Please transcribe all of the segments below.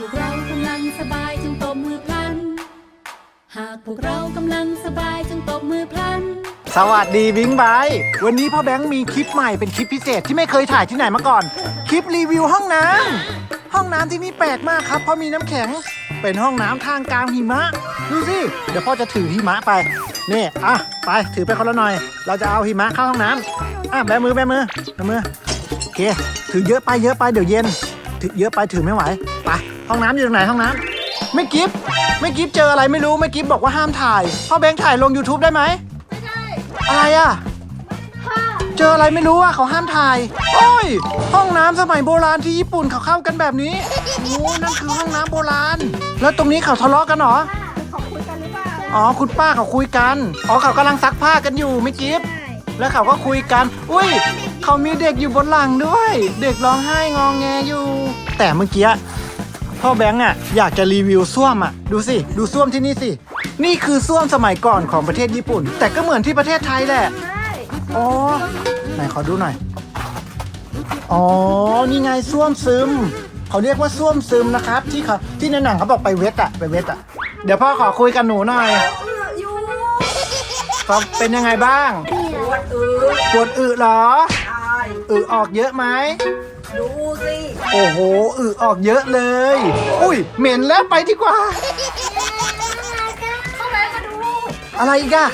พวกเรากำลังสบายจงตบมือพลัน หากพวกเรากำลังสบายจึงตบมือพลัน สวัสดีบิงบายวันนี้พ่อแบงค์มีคลิปใหม่เป็นคลิปพิเศษที่ไม่เคยถ่ายที่ไหนมาก่อน คลิปรีวิวห้องน้ำห้องน้ำที่นี่แปลกมากครับเพราะมีน้ำแข็ง เป็นห้องน้ำทางกลางหิมะ ดูสิ เดี๋ยวพ่อจะถือหิมะไป นี่ อะ ไปถือไปคนละหน่อย เราจะเอาหิมะเข้าห้องน้ำอะแบมือแบมือแบมือ โอเค ถือเยอะไปเยอะไปเดี๋ยวเย็น ถือเยอะไปถือไม่ไหว ไป ห้องน้ำอยู่ตรงไหนห้องน้ำไม่กิฟไม่กิฟเจออะไรไม่รู้ไม่กิฟบอกว่าห้ามถ่ายพ่อแบงค์ถ่ายลง YouTube ได้ไหมอะไรอะเจออะไรไม่รู้อะเขาห้ามถ่ายโอ้ย ห้องน้ำสมัยโบราณที่ญี่ปุ่นเขาเข้ากันแบบนี้โอ้นั่นคือห้องน้ำโบราณ แล้วตรงนี้เขาทะเลาะกันเหรอเขาคุยกันหรือเปล่าอ๋อคุณป้าเขาคุยกันอ๋อเขากำลังซักผ้ากันอยู่ไม่กิฟแล้วเขาก็คุยกัน อุ้ย เขามีเด็กอยู่บนหลังด้วย เด็กร้องไห้งองแงอยู่ แต่เมื่อกี้ พ่อแบงค์อะอยากจะรีวิวส้วมอะดูสิ ดูส้วมที่นี่สิ นี่คือส้วมสมัยก่อนของประเทศญี่ปุ่น แต่ก็เหมือนที่ประเทศไทยแหละใช่อ๋อไหนขอดูหน่อย อ๋อ นี่ไงส้วมซึม เขาเรียกว่าส้วมซึมนะครับ ที่เขาที่ในหนังเขาบอกไปเวทอะไปเวทอะเดี๋ยวพ่อขอคุยกับหนูหน่อยอยู่ก็เป็นยังไงบ้าง ปวดอือปวดอึเหรอใช่อึออกเยอะไหม ดูสิ โอ้โหอึออกเยอะเลย อุ้ย เหม็นแล้วไปดีกว่า เข้าไปมาดูอะไรอีกอะ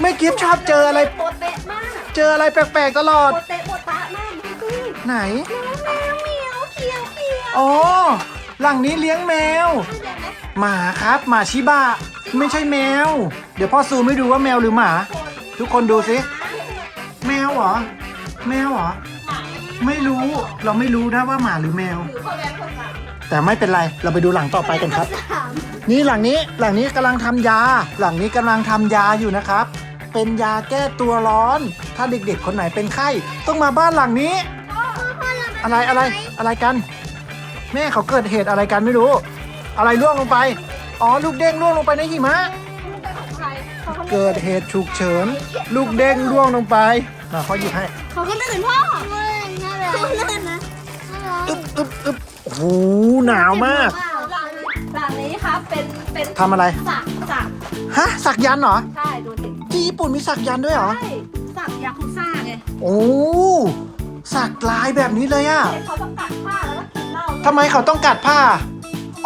ไม่กิฟชอบเจออะไร โปเตะมากเจออะไรแปลกๆตลอด โปเตะโปตะมากดูสิไหนแมวเหมียวเขียวเขียวอ๋อ หลังนี้เลี้ยงแมวหมาครับ หมาชิบะ ไม่ใช่แมว เดี๋ยวพ่อซูมให้ดูว่าแมวหรือหมา ทุกคนดูสิ แมวเหรอ แมวเหรอ ไม่รู้ เราไม่รู้นะว่าหมาหรือแมวแต่ไม่เป็นไร เราไปดูหลังต่อไปกันครับนี่หลังนี้หลังนี้กำลังทำยา หลังนี้กำลังทำยาอยู่นะครับ เป็นยาแก้ตัวร้อน ถ้าเด็กๆ คนไหนเป็นไข้ ต้องมาบ้านหลังนี้ อะไรอะไรอะไรกัน แม่เขาเกิดเหตุอะไรกันไม่รู้ อะไรร่วงลงไป อ๋อลูกเด้งร่วงลงไปในหิมะเกิดเหตุฉุกเฉิน ลูกเด้งร่วงลงไปมาเขาหยิบให้เขาก็ตื่นพ่อ น่ารักน่ารักนะอึ๊บอึ๊บอึ๊บโอ้โหหนาวมากหลังนี้ครับเป็นเป็นทำอะไร สักสักฮะสักยันต์เหรอ ใช่ดูสิที่ญี่ปุ่นมีสักยันต์ด้วยเหรอ ใช่สักยาคุซ่าไงโอ้สักลายแบบนี้เลยอะเขาต้องกัดผ้าแล้วก็กินเหล้าทำไมเขาต้องกัดผ้า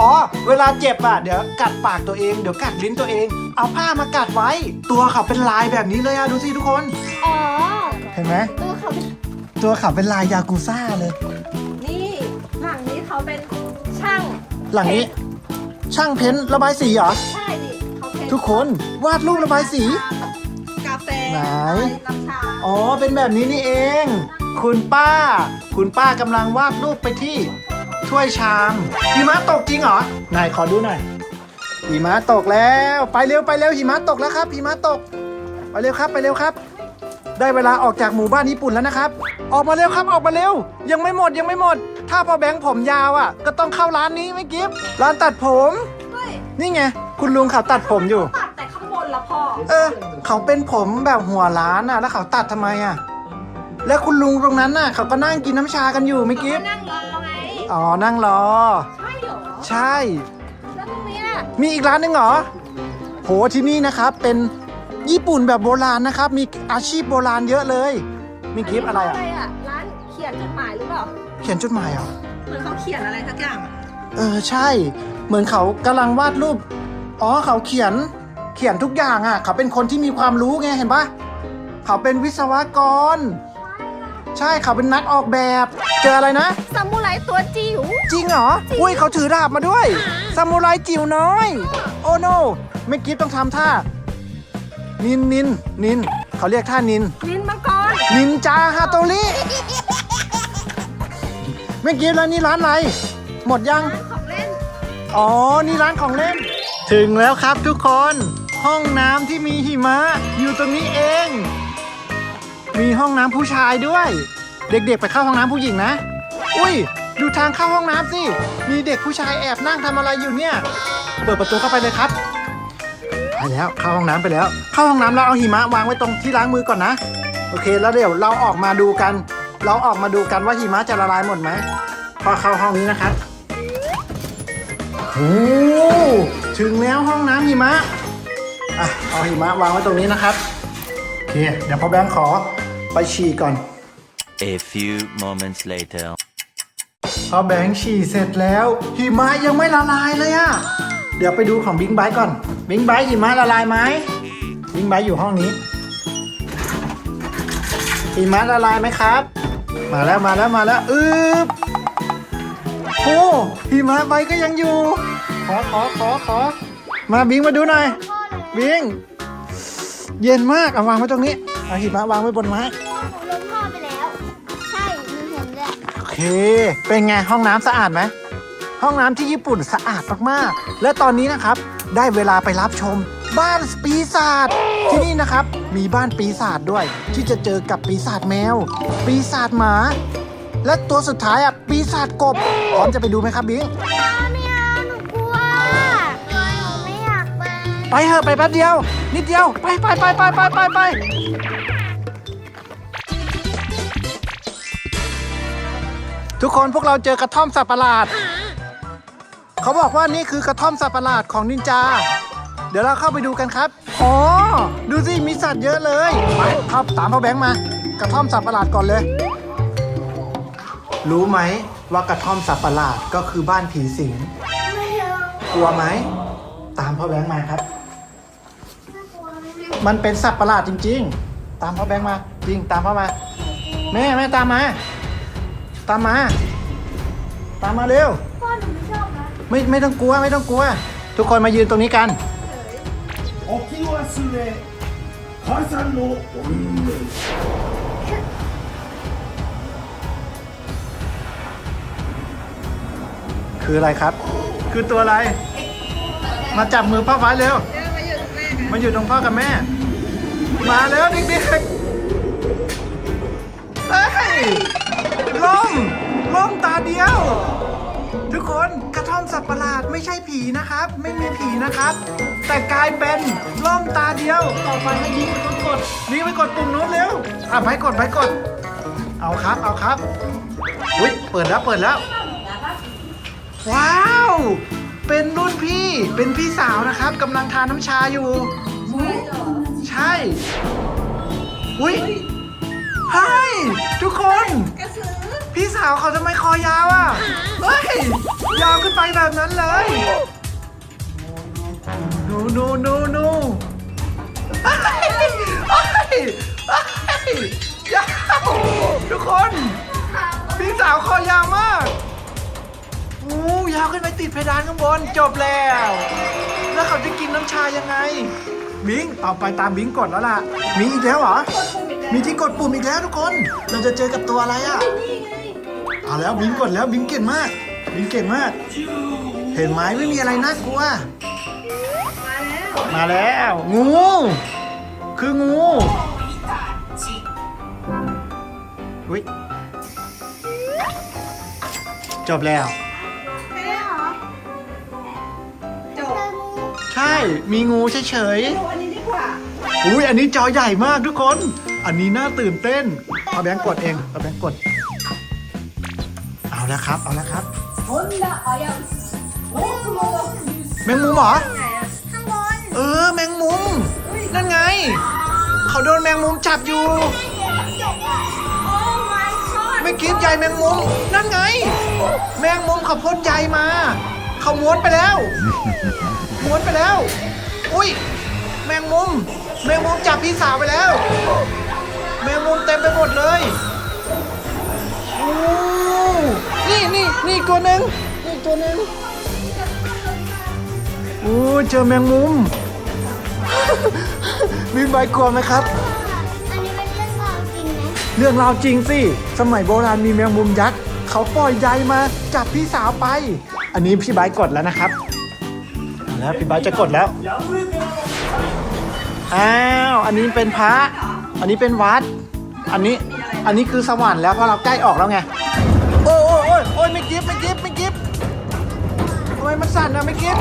อ๋อ เวลาเจ็บอะเดี๋ยวกัดปากตัวเอง เดี๋ยวกัดลิ้นตัวเอง เอาผ้ามากัดไว้ ตัวเขาเป็นลายแบบนี้เลยอะดูสิทุกคน อ๋อ เห็นไหม ตัวเขาเป็นตัวเขาเป็นลายยากูซ่าเลย นี่หลังนี้เขาเป็นช่างหลังนี้ ช่างเพ้นท์ระบายสีเหรอ ใช่ดิเขาเป็นทุกคนวาดรูประบายสี กาแฟไหน น้ำชาอ๋อ เป็นแบบนี้นี่เอง คุณป้า คุณป้ากำลังวาดรูปไปที่ถ้วยชามหิมะตกจริงเหรอไหนขอดูหน่อยหิมะตกแล้ว ไปเร็วไปเร็วหิมะตกแล้วครับหิมะตก ไปเร็วครับไปเร็วครับ ได้เวลาออกจากหมู่บ้านญี่ปุ่นแล้วนะครับ ออกมาเร็วครับออกมาเร็ว ยังไม่หมดยังไม่หมด ถ้าพอแบงค์ผมยาวอะ ก็ต้องเข้าร้านนี้ไม่กิฟร้านตัดผม เฮ้ยนี่ไง คุณลุงเขาตัดผมอยู่ ตัดแต่ข้างบนละพ่อ เออ เขาเป็นผมแบบหัวล้านน่ะ แล้วเขาตัดทำไมอะ แล้วคุณลุงตรงนั้นน่ะ เขาก็นั่งกินน้ำชากันอยู่ไม่อกิฟนั่งรอไง อ๋อนั่งรอ ใช่เหรอ ใช่ แล้วตรงนี้ล่ะ มีอีกร้านหนึ่งเหรอ โหที่นี่นะครับเป็น ญี่ปุ่นแบบโบราณนะครับ มีอาชีพโบราณเยอะเลย มีกิฟอะไรอะอะไรอะ ร้านเขียนจดหมายหรือเปล่า เขียนจดหมายเหรอ เหมือนเขาเขียนอะไรสักอย่างอะเออใช่ เหมือนเขากำลังวาดรูป อ๋อเขาเขียน เขียนทุกอย่างอะ เขาเป็นคนที่มีความรู้ไงเห็นปะเขาเป็นวิศวกร ใช่เขาเป็นนักออกแบบ เจออะไรนะ ซามูไรตัวจิ๋ว จริงเหรอ อุ้ยเขาถือดาบมาด้วย ซามูไรจิ๋วน้อย โอ้โนไม่กิฟต้องทำท่า นินนินนินเขาเรียกท่านินลินมังกรนินจาฮาโตริไม่กิฟแล้วนี่ร้านอะไร หมดยัง ของเล่น อ๋อ นี่ร้านของเล่น ถึงแล้วครับทุกคน ห้องน้ำที่มีหิมะ อยู่ตรงนี้เอง มีห้องน้ำผู้ชายด้วย เด็กๆไปเข้าห้องน้ำผู้หญิงนะ อุ้ย ดูทางเข้าห้องน้ำสิ มีเด็กผู้ชายแอบนั่งทำอะไรอยู่เนี่ย เปิดประตูเข้าไปเลยครับ ไปแล้วเข้าห้องน้ำไปแล้ว เข้าห้องน้ำแล้วเอาหิมะวางไว้ตรงที่ล้างมือก่อนนะ โอเคแล้วเดี๋ยวเราออกมาดูกัน เราออกมาดูกันว่าหิมะจะละลายหมดไหมพอเข้าห้องนี้นะครับโอ้ถึงแล้วห้องน้ำหิมะอะเอาหิมะวางไว้ตรงนี้นะครับโอเคเดี๋ยวพ่อแบงค์ขอไปฉี่ก่อน A few moments later. พอแบงค์ฉี่เสร็จแล้วหิมะยังไม่ละลายเลยอะเดี๋ยวไปดูของบิงไบค์ก่อน บิงไบค์หิมะละลายไหมบิงไบค์อยู่ห้องนี้หิมะละลายไหมครับ มาแล้วมาแล้วมาแล้วอึบโอ้หิมะใบก็ยังอยู่ ขอขอขอขอมาบิงมาดูหน่อยบิงเย็นมากเอาวางไว้ตรงนี้เอาหิมะวางไว้บนไม้ผมลงท่อไปแล้ว ใช่หนูเห็นเลยโอเค เป็นไงห้องน้ำสะอาดไหมห้องน้ำที่ญี่ปุ่นสะอาดมากๆ และตอนนี้นะครับ ได้เวลาไปรับชม บ้านปีศาจที่นี่นะครับ มีบ้านปีศาจด้วย ที่จะเจอกับปีศาจแมว ปีศาจหมา และตัวสุดท้ายอะปีศาจกบพร้อมจะไปดูไหมครับบิงไม่เอาไม่เอาหนูกลัวหนูไม่อยากไปไปเถอะไปแป๊บเดียว นิดเดียวไปไปไปไปไปไปไปทุกคนพวกเราเจอกระท่อมสัตว์ประหลาด เขาบอกว่านี่คือกระท่อมสัตว์ประหลาดของนินจา เดี๋ยวเราเข้าไปดูกันครับอ๋อดูสิมีสัตว์เยอะเลยไปครับตามพ่อแบงค์มา กระท่อมสัตว์ประหลาดก่อนเลย รู้ไหมว่ากระท่อมสัตว์ประหลาดก็คือบ้านผีสิงไม่เอากลัวไหมตามพ่อแบงค์มาครับน่ากลัวไหมมันเป็นสัตว์ประหลาดจริง ๆ ตามพ่อแบงค์มา จริงตามพ่อมา แม่แม่ตามมา ตามมา ตามมาเร็ว ไม่ไม่ต้องกลัวไม่ต้องกลัว ทุกคนมายืนตรงนี้กัน คืออะไรครับ คือตัวอะไร มาจับมือพ่อไว้เร็วมาอยู่กับแม่มาอยู่ตรงพ่อกับแม่ มาแล้วเด็กๆเฮ้ยล่มล่มตาเดียว ทุกคน สัตว์ประหลาดไม่ใช่ผีนะครับ ไม่มีผีนะครับ แต่กลายเป็นล่มตาเดียวต่อไปให้ยิงเป็นคนกดนี่ไปกดปุ่มนู้นเร็วอะไปกดไปกด เอาครับเอาครับอุ้ยเปิดแล้วเปิดแล้ว ว้าว เป็นรุ่นพี่เป็นพี่สาวนะครับกำลังทานน้ำชาอยู่ ใช่อุ้ยเฮ้ยทุกคน พี่สาวเขาทำไมคอยาวอะ เฮ้ย ยาวขึ้นไปแบบนั้นเลยนูนูนูนูเฮ้ยเฮ้ยเฮ้ยยาวทุกคน พี่สาวคอยาวมากโอ้ยาวขึ้นไปติดเพดานข้างบนจบแล้ว แล้วเขาจะกินน้ำชายังไง บิงต่อไปตามบิงกดแล้วล่ะ มีอีกแล้วเหรอ มีที่กดปุ่มอีกแล้วทุกคน เราจะเจอกับตัวอะไรอะ เอาแล้วบิงกดแล้วบิงเก่งมาก บิงเก่งมาก เห็นไหมไม่มีอะไรน่ากลัว มาแล้ว งู คืองูอุ้ยจบแล้วไม่เหรอจบเจองูใช่ มีงูเฉยดูอันนี้ดีกว่า ๆอุ้ยอันนี้จอใหญ่มากทุกคน อันนี้น่าตื่นเต้น เอาแบงค์กดเองเอาแบงค์กดเอา แล้วครับ เอาแล้วครับแมงมุมเหรอ ข้างบนเออ แมงมุม นั่นไง เขาโดนแมงมุมจับอยู่โอ้ my god ไม่คิดใยแมงมุม นั่นไง แมงมุมเขาพ่นใยมา เขาม้วนไปแล้ว ม้วนไปแล้ว อุ้ย แมงมุม แมงมุมจับพี่สาวไปแล้ว แมงมุมเต็มไปหมดเลย โอ้ นี่นี่นี่อีกตัวหนึ่งนี่อีกตัวหนึ่งโอ้เจอแมงมุมมีใบกลัวไหมครับ อันนี้เป็นเรื่องราวจริงไหมเรื่องราวจริงสิ สมัยโบราณมีแมงมุมยักษ์ เขาปล่อยใยมาจับพี่สาวไป อันนี้พี่ไบร์ทกดแล้วนะครับเอาแล้วพี่ไบร์ทจะกดแล้ว อ้าว อันนี้เป็นพระ อันนี้เป็นวัด อันนี้ อันนี้คือสวรรค์แล้วเพราะเราใกล้ออกแล้วไงโอ้ยโอ้ ยไม่กิฟไม่กิฟไม่กิฟทำไมมันสั่นอะไม่กิฟ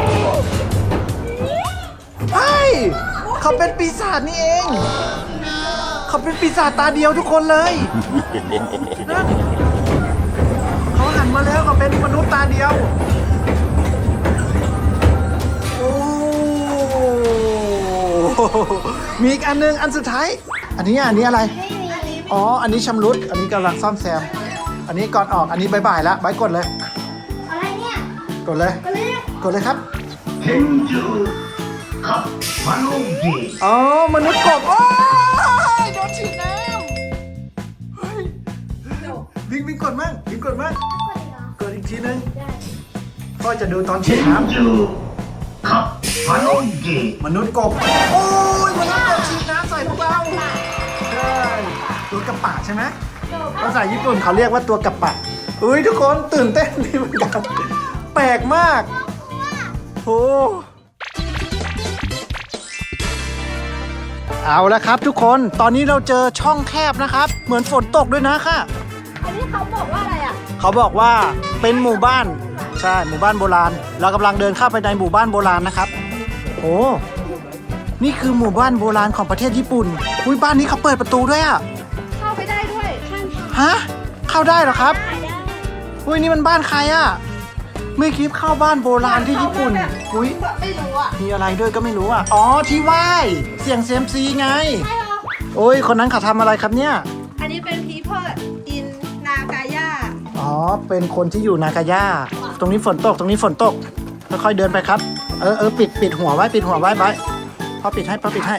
ไอ้เขาเป็นปีศาจนี่เอง เขาเป็นปีศาจตาเดียวทุกคนเลยนั่เขาหันมาแล้วเขาเป็นมนุษย์ตาเดียวโอ้มีอีกอันนึงอันสุดท้าย อันนี้อันนี้อะไร อ๋อ อันนี้ชำรุด อันนี้กำลังซ่อมแซม อันนี้ก่อนออก อันนี้บายบายละบายกดเลย อะไรเนี่ย กดเลย ก็เลย กดเลยครับ 天獣カッパのゲー อ๋อ มนุษย์กบ โอ้ยโดนฉีดน้ำเฮ้ยวิ่งวิ่งกดมั่งวิ่งกดมั่งกดอีกทีนึงพ่อจะดูตอนฉีดน้ 天獣カッパのゲー ำมนุษย์กบ โอ้ย มนุษย์กบฉีดน้ำใส่พวกเราใช่ตัวกระปะใช่ไหม ภาษาญี่ปุ่นเขาเรียกว่าตัวกระปะอุ้ยทุกคนตื่นเต้นดีเหมือนกัน แปลกมากโอ้เอาละครับทุกคนตอนนี้เราเจอช่องแคบนะครับ เหมือนฝนตกด้วยนะค่ะ อันนี้เขาบอกว่าอะไรอะ เขาบอกว่าเป็นหมู่บ้าน ใช่หมู่บ้านโบราณ เรากำลังเดินเข้าไปในหมู่บ้านโบราณนะครับโอ้นี่คือหมู่บ้านโบราณของประเทศญี่ปุ่นอุ้ยบ้านนี้เขาเปิดประตูด้วยอะ ฮะ เข้าได้เหรอครับอุ้ยนี่มันบ้านใครอะไม่คิดเข้าบ้านโบราณที่ญี่ปุ่น อุ้ยไม่รู้อะมีอะไรด้วยก็ไม่รู้อะ อ๋อที่ไหว้ เสียงเซยมซีไง โอ้ยคนนั้นเขาทำอะไรครับเนี่ย อันนี้เป็น people in Nagaya อ๋อ เป็นคนที่อยู่นากาย่า ตรงนี้ฝนตก ตรงนี้ฝนตก ค่อยๆเดินไปครับ เออเออปิดปิดหัวไว้ ปิดหัวไว้ไว้พ่อปิดให้พ่อปิดให้